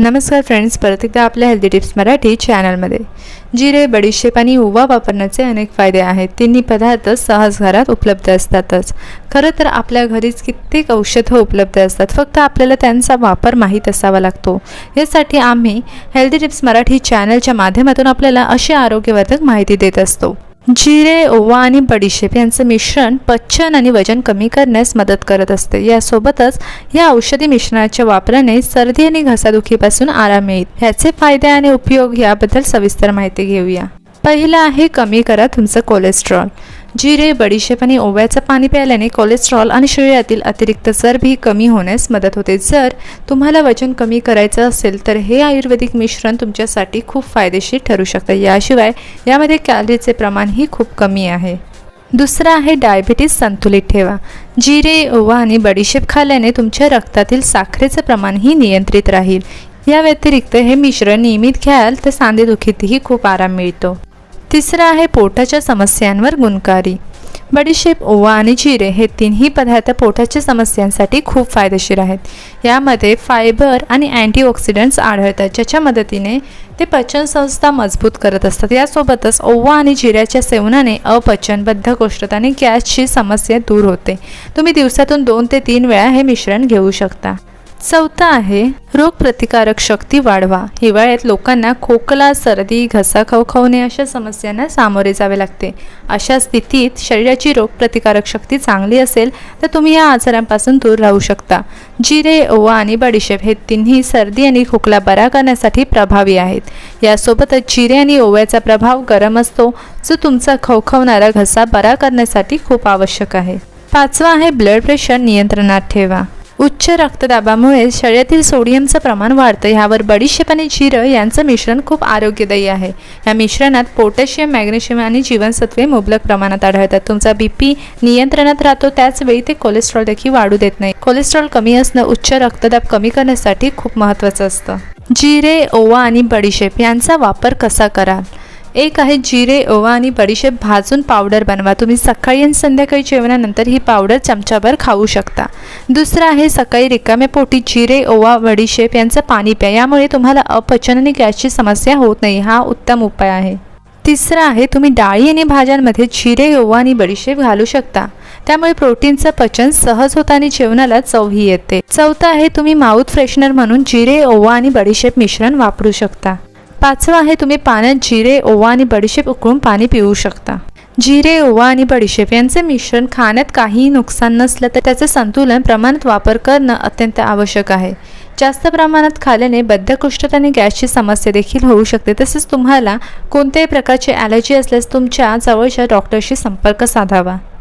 नमस्कार फ्रेंड्स परत एकदा आपल्या हेल्दी टिप्स मराठी चॅनलमध्ये जिरे बडीशेप आणि ओवा वापरण्याचे अनेक फायदे आहेत. तिन्ही पदार्थ सहज घरात उपलब्ध असतातच. खरं तर आपल्या घरीच कित्येक औषधं उपलब्ध असतात. फक्त आपल्याला त्यांचा वापर माहीत असावा लागतो. यासाठी आम्ही हेल्दी टिप्स मराठी चॅनलच्या माध्यमातून आपल्याला अशी आरोग्यवर्धक माहिती देत असतो. जिरे ओवा आणि बडीशेप यांचं मिश्रण पचन आणि वजन कमी करण्यास मदत करत असते. यासोबतच या औषधी मिश्रणाच्या वापराने सर्दी आणि घसादुखीपासून आराम मिळेल. ह्याचे फायदे आणि उपयोग याबद्दल सविस्तर माहिती घेऊया. पहिलं आहे कमी करा तुमचं कोलेस्ट्रॉल. जिरे बडीशेप आणि ओव्याचं पाणी प्यायल्याने कोलेस्ट्रॉल आणि शरीरातील अतिरिक्त चरबी कमी होण्यास मदत होते. जर तुम्हाला वजन कमी करायचं असेल तर हे आयुर्वेदिक मिश्रण तुमच्यासाठी खूप फायदेशीर ठरू शकतं. याशिवाय यामध्ये कॅलरीचे प्रमाणही खूप कमी आहे. दुसरं आहे डायबिटीस संतुलित ठेवा. जिरे ओवा आणि बडीशेप खाल्ल्याने तुमच्या रक्तातील साखरेचं प्रमाणही नियंत्रित राहील. या व्यतिरिक्त हे मिश्रण नियमित घ्याल तर सांधेदुखीतही खूप आराम मिळतो. तिसरं आहे पोटाच्या समस्यांवर गुणकारी. बडीशेप ओवा आणि जिरे हे तिन्ही पदार्थ पोटाच्या समस्यांसाठी खूप फायदेशीर आहेत. यामध्ये फायबर आणि अँटीऑक्सिडंट्स आढळतात ज्याच्या मदतीने ते पचनसंस्था मजबूत करत असतात. यासोबतच ओवा आणि जिऱ्याच्या सेवनाने अपचन बद्धकोष्ठता आणि गॅसची समस्या दूर होते. तुम्ही दिवसातून दोन ते तीन वेळा हे मिश्रण घेऊ शकता. चौथा आहे. रोगप्रतिकारक शक्ती वाढवा. हिवाळ्यात लोकांना खोकला सर्दी घसा खवखवणे अशा समस्यांना सामोरे जावे लागते. अशा स्थितीत शरीराची रोगप्रतिकारक शक्ती चांगली असेल तर तुम्ही या आजारांपासून दूर राहू शकता. जिरे ओवा आणि बडीशेप हे तिन्ही सर्दी आणि खोकला बरा करण्यासाठी प्रभावी आहेत. यासोबतच जिरे आणि ओव्याचा प्रभाव गरम असतो जो तुमचा खवखवणारा घसा बरा करण्यासाठी खूप आवश्यक आहे. पाचवा आहे ब्लड प्रेशर नियंत्रणात ठेवा. उच्च रक्तदाबामुळे शरीरातील सोडियमचं प्रमाण वाढतं. ह्यावर बडीशेप आणि जिरं यांचं मिश्रण खूप आरोग्यदायी आहे. या मिश्रणात पोटॅशियम मॅग्नेशियम आणि जीवनसत्वे मुबलक प्रमाणात आढळतात. तुमचा बी पी नियंत्रणात राहतो त्याचवेळी ते कोलेस्ट्रॉल देखील वाढू देत नाही. कोलेस्ट्रॉल कमी असणं उच्च रक्तदाब कमी करण्यासाठी खूप महत्त्वाचं असतं. जिरे ओवा आणि बडीशेप यांचा वापर कसा कराल? एक आहे जिरे ओवा आणि बडीशेप भाजून पावडर बनवा. तुम्ही सकाळी आणि संध्याकाळी जेवणानंतर ही पावडर चमचाभर खाऊ शकता. दुसरं आहे सकाळी रिकाम्या पोटी जिरे ओवा बडीशेप यांचं पाणी प्या. यामुळे तुम्हाला अपचन आणि गॅसची समस्या होत नाही. हा उत्तम उपाय आहे. तिसरं आहे तुम्ही डाळी आणि भाज्यांमध्ये जिरे ओवा आणि बडीशेप घालू शकता. त्यामुळे प्रोटीनचं पचन सहज होतं आणि जेवणाला चवही येते. चौथं आहे तुम्ही माउथ फ्रेशनर म्हणून जिरे ओवा आणि बडीशेप मिश्रण वापरू शकता. पाचवं आहे तुम्ही पाण्यात जिरे ओवा आणि बडीशेप उकळून पाणी पिऊ शकता. जिरे ओवा आणि बडीशेप यांचे मिश्रण खाण्यात काहीही नुकसान नसलं तर त्याचं संतुलन प्रमाणात वापर करणं अत्यंत आवश्यक आहे. जास्त प्रमाणात खाल्याने बद्धकोष्ठता आणि गॅसची समस्या देखील होऊ शकते. तसेच तुम्हाला कोणत्याही प्रकारची ॲलर्जी असल्यास तुमच्या जवळच्या डॉक्टरशी संपर्क साधावा.